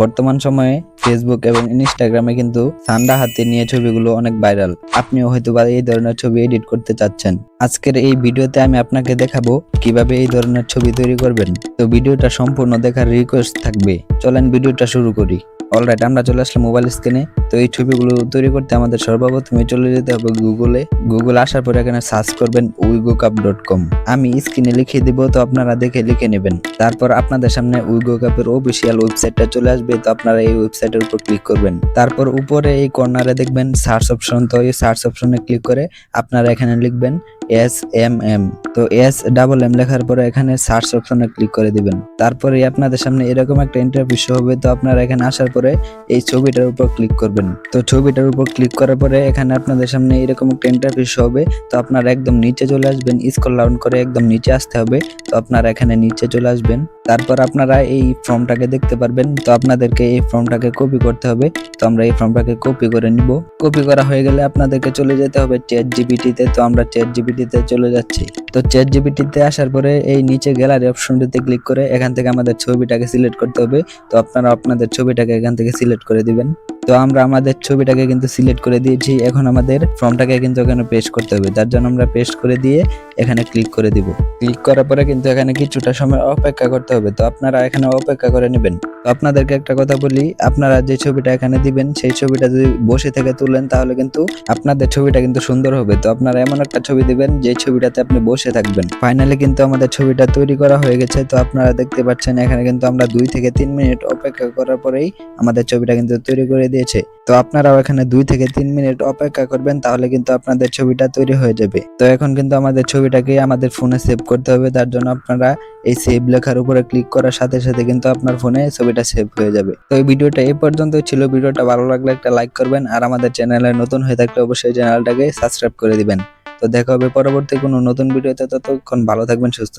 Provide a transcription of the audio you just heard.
বর্তমান সময়ে ফেসবুক এবং ইনস্টাগ্রামে কিন্তু ঠান্ডা হাতে নিয়ে ছবিগুলো অনেক ভাইরাল আপনিও হয়তো বা এই ধরনের ছবি এডিট করতে চাচ্ছেন। আজকের এই ভিডিওতে আমি আপনাকে দেখাবো কীভাবে এই ধরনের ছবি তৈরি করবেন। তো ভিডিওটা সম্পূর্ণ দেখার রিকোয়েস্ট থাকবে। চলেন ভিডিওটা শুরু করি। অলরাইট আমরা চলে আসলাম মোবাইল স্ক্রিনে তো এই ছবিগুলো তৈরি করতে আমাদের সর্বপ্রথমে চলে যেতে হবে গুগলে গুগল আসার পরে এখানে সার্চ করবেন উইগোকাপ ডট কম। আমি স্ক্রিনে লিখে দিব, তো আপনারা দেখে লিখে নেবেন। তারপর আপনাদের সামনে উইগো কাপের অফিসিয়াল ওয়েবসাইটটা চলে আসবে, তো আপনারা এই ওয়েবসাইটের উপর ক্লিক করবেন। তারপর উপরে এই কর্নারে দেখবেন সার্চ অপশন তো এই সার্চ অপশনে ক্লিক করে আপনারা এখানে লিখবেন এস এম এম তো এস ডাবল এম লেখার পরে এখানে সার্চ অপশনে ক্লিক করে দিবেন। তারপরে আপনাদের সামনে এরকম একটা ইন্টারভিউ হবে, তো আপনারা এখানে আসার পরে এই ছবিটার উপর ক্লিক করবেন। তো ছবিটার উপর ক্লিক করার পরে এখানে আপনাদের সামনে এরকম একটা ইন্টারভিউ শো হবে। তো আপনারা একদম নিচে চলে আসবেন স্কল ডাউন করে একদম নিচে আসতে হবে। তো আপনারা এখানে নিচে চলে আসবেন। তারপর আপনারা এই ফর্মটাকে দেখতে পারবেন। তো আপনাদেরকে এই ফর্মটাকে কপি করতে হবে। তো আমরা এই ফর্মটাকে কপি করে নিব। কপি করা হয়ে গেলে আপনাদেরকে চলে যেতে হবে চ্যাট জিবিটিতে তো আমরা চ্যাট জিবিটিতে চলে যাচ্ছি। তো চ্যাট জিবিটিতে আসার পরে এই নিচে গ্যালারি অপশনটিতে ক্লিক করে এখান থেকে আমাদের ছবিটাকে সিলেক্ট করতে হবে। তো আপনারা আপনাদের ছবিটাকে এখান থেকে সিলেক্ট করে দিবেন। তো আমরা আমাদের ছবিটাকে কিন্তু সিলেক্ট করে দিয়েছি। এখন আমাদের ফর্মটাকে কিন্তু এখানে পেস্ট করতে হবে। তার জন্য আমরা পেস্ট করে দিয়ে এখানে ক্লিক করে দিব। ক্লিক করার পরে কিন্তু এখানে কিছুটা সময় অপেক্ষা করতে হবে। তো আপনারা এখানে অপেক্ষা করে নেবেন। তো আপনাদেরকে একটা কথা বলি, আপনারা যে ছবিটা এখানে দিবেন, সেই ছবিটা যদি বসে থেকে তুলেন, তাহলে কিন্তু আপনাদের ছবিটা কিন্তু সুন্দর হবে। তো আপনারা এমন একটা ছবি দিবেন, যে ছবিটাতে আপনি বসে থাকবেন। ফাইনালি কিন্তু আমাদের ছবিটা তৈরি করা হয়ে গেছে। তো আপনারা দেখতে পাচ্ছেন, এখানে কিন্তু আমরা দুই থেকে তিন মিনিট অপেক্ষা করার পরেই আমাদের ছবিটা কিন্তু তৈরি করে দিয়েছে। তো আপনারাও এখানে দুই থেকে তিন মিনিট অপেক্ষা করবেন, তাহলে কিন্তু আপনাদের ছবিটা তৈরি হয়ে যাবে। তো এখন কিন্তু আমাদের ছবিটাকে আমাদের ফোনে সেভ করতে হবে, তার জন্য আপনারা এই সেভ লেখার উপরে ক্লিক করার সাথে সাথে কিন্তু আপনার ফোনে ছবিটা সেভ হয়ে যাবে তো এই ভিডিওটা এই পর্যন্ত ছিল, ভিডিওটা ভালো লাগলে একটা লাইক করবেন আর আমাদের চ্যানেলে নতুন হয়ে থাকলে অবশ্যই চ্যানেলটাকে সাবস্ক্রাইব করে দিবেন তো দেখা হবে পরবর্তী কোনো নতুন ভিডিওতে, ততক্ষণ ভালো থাকবেন, সুস্থ।